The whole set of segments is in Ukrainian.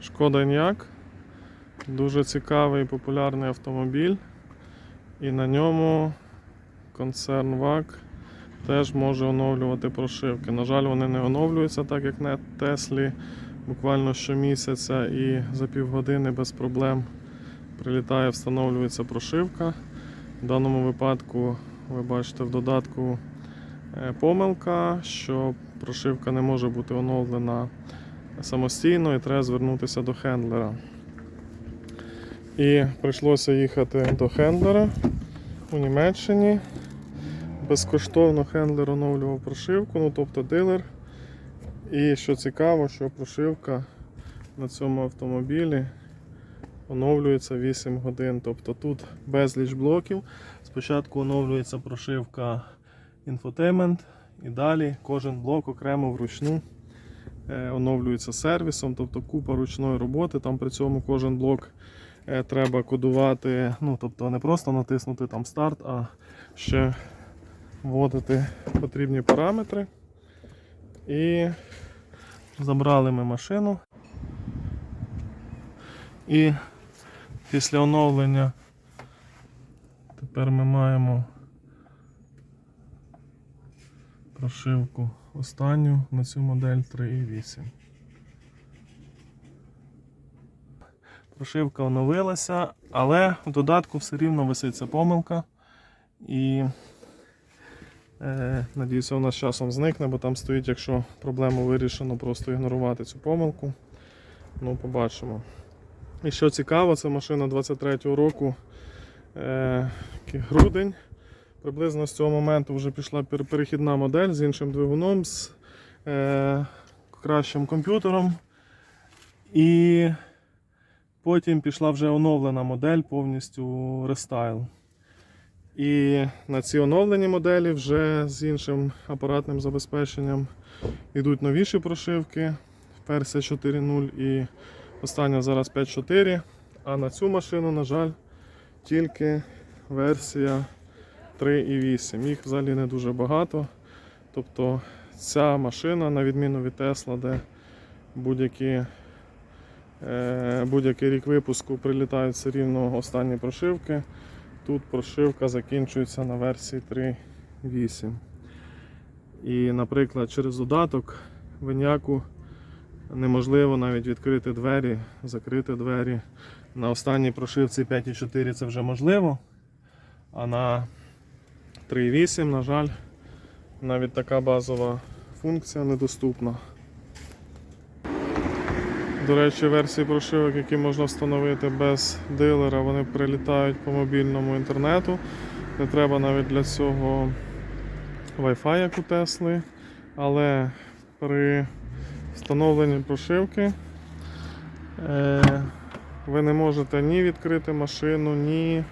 Шкода Enyaq. Дуже цікавий і популярний автомобіль. І на ньому концерн ВАК теж може оновлювати прошивки. На жаль, вони не оновлюються, так як на Теслі буквально щомісяця і за півгодини без проблем прилітає, встановлюється прошивка. В даному випадку ви бачите в додатку е, помилка, що прошивка не може бути оновлена самостійно і треба звернутися до хендлера. І прийшлося їхати до хендлера у Німеччині. Безкоштовно хендлер оновлював прошивку, ну тобто дилер. І що цікаво, що прошивка на цьому автомобілі оновлюється 8 годин. Тобто тут безліч блоків. Спочатку оновлюється прошивка інфотеймент і далі кожен блок окремо вручну оновлюється сервісом, тобто купа ручної роботи. Там при цьому кожен блок е, треба кодувати, ну тобто не просто натиснути там старт, а ще вводити потрібні параметри. І забрали ми машину. І після оновлення тепер ми маємо прошивку останню на цю модель 3.8. Прошивка оновилася, але в додатку все рівно висить ця помилка. І е, надіюся, вона з часом зникне, бо там стоїть, якщо проблему вирішено, просто ігнорувати цю помилку. Ну, побачимо. І що цікаво, це машина 23-го року, е, грудень. Приблизно з цього моменту вже пішла перехідна модель з іншим двигуном, з е, кращим комп'ютером. І потім пішла вже оновлена модель, повністю рестайл. І на ці оновлені моделі вже з іншим апаратним забезпеченням йдуть новіші прошивки. Версія 4.0 і остання зараз 5.4. А на цю машину, на жаль, тільки версія 3.8. Їх взагалі не дуже багато. Тобто ця машина, на відміну від Tesla, де е, будь-який рік випуску прилітають все рівно останні прошивки. Тут прошивка закінчується на версії 3.8. І, наприклад, через додаток в Enyaq неможливо навіть відкрити двері, закрити двері. На останній прошивці 5.4 це вже можливо. А на 3.8, на жаль, навіть така базова функція недоступна. До речі, версії прошивок, які можна встановити без дилера, вони прилітають по мобільному інтернету. Не треба навіть для цього Wi-Fi, як у Тесли. Але при встановленні прошивки е, ви не можете ні відкрити машину, ні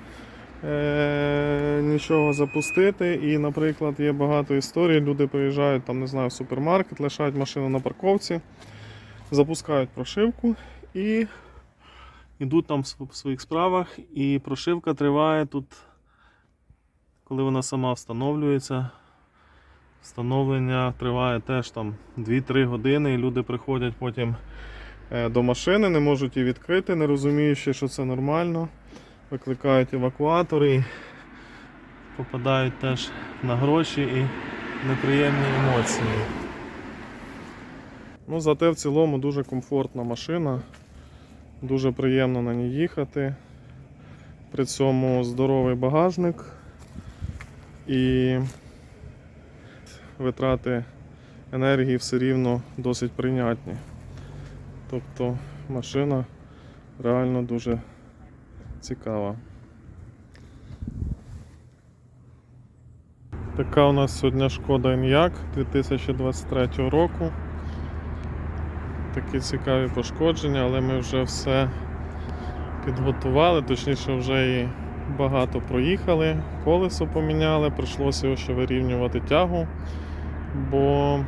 е, нічого запустити. І, наприклад, є багато історій. Люди приїжджають там, не знаю, в супермаркет, лишають машину на парковці, запускають прошивку і йдуть там в своїх справах. І прошивка триває тут, коли вона сама встановлюється. Встановлення триває теж там 2-3 години, і люди приходять потім е, до машини, не можуть її відкрити, не розуміючи, що це нормально. Викликають евакуатори, попадають теж на гроші і неприємні емоції. Ну, зате в цілому дуже комфортна машина, дуже приємно на ній їхати. При цьому здоровий багажник і витрати енергії все рівно досить прийнятні. Тобто машина реально дуже цікава. Така у нас сьогодні шкода Enyaq 2023 року. Такі цікаві пошкодження, але ми вже все підготували, точніше вже і багато проїхали, колесо поміняли, прийшлося ще вирівнювати тягу, бо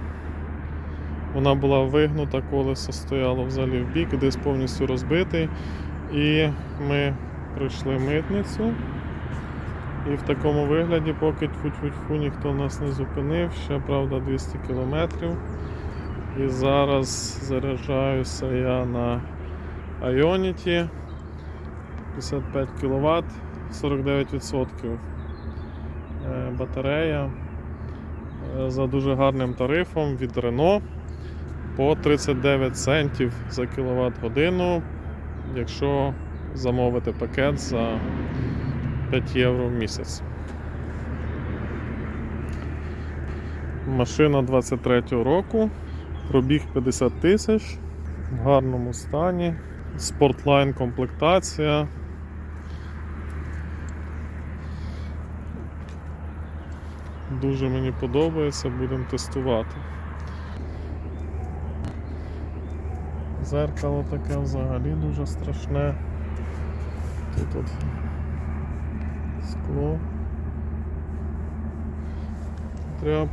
вона була вигнута, колесо стояло взагалі в бік, десь повністю розбитий. І ми пройшли митницю. І в такому вигляді, поки тьфу-тьфу-тьфу ніхто нас не зупинив, ще правда 200 кілометрів. І зараз заряджаюся я на Ionity 55 кВт, 49% Е, батарея е, за дуже гарним тарифом від Renault по 39 центів за кіловат годину, якщо замовити пакет за 5 євро в місяць. Машина 23-го року, пробіг 50 тисяч, в гарному стані, спортлайн комплектація. Дуже мені подобається, будемо тестувати. Зеркало таке взагалі дуже страшне. Тут от скло. Треба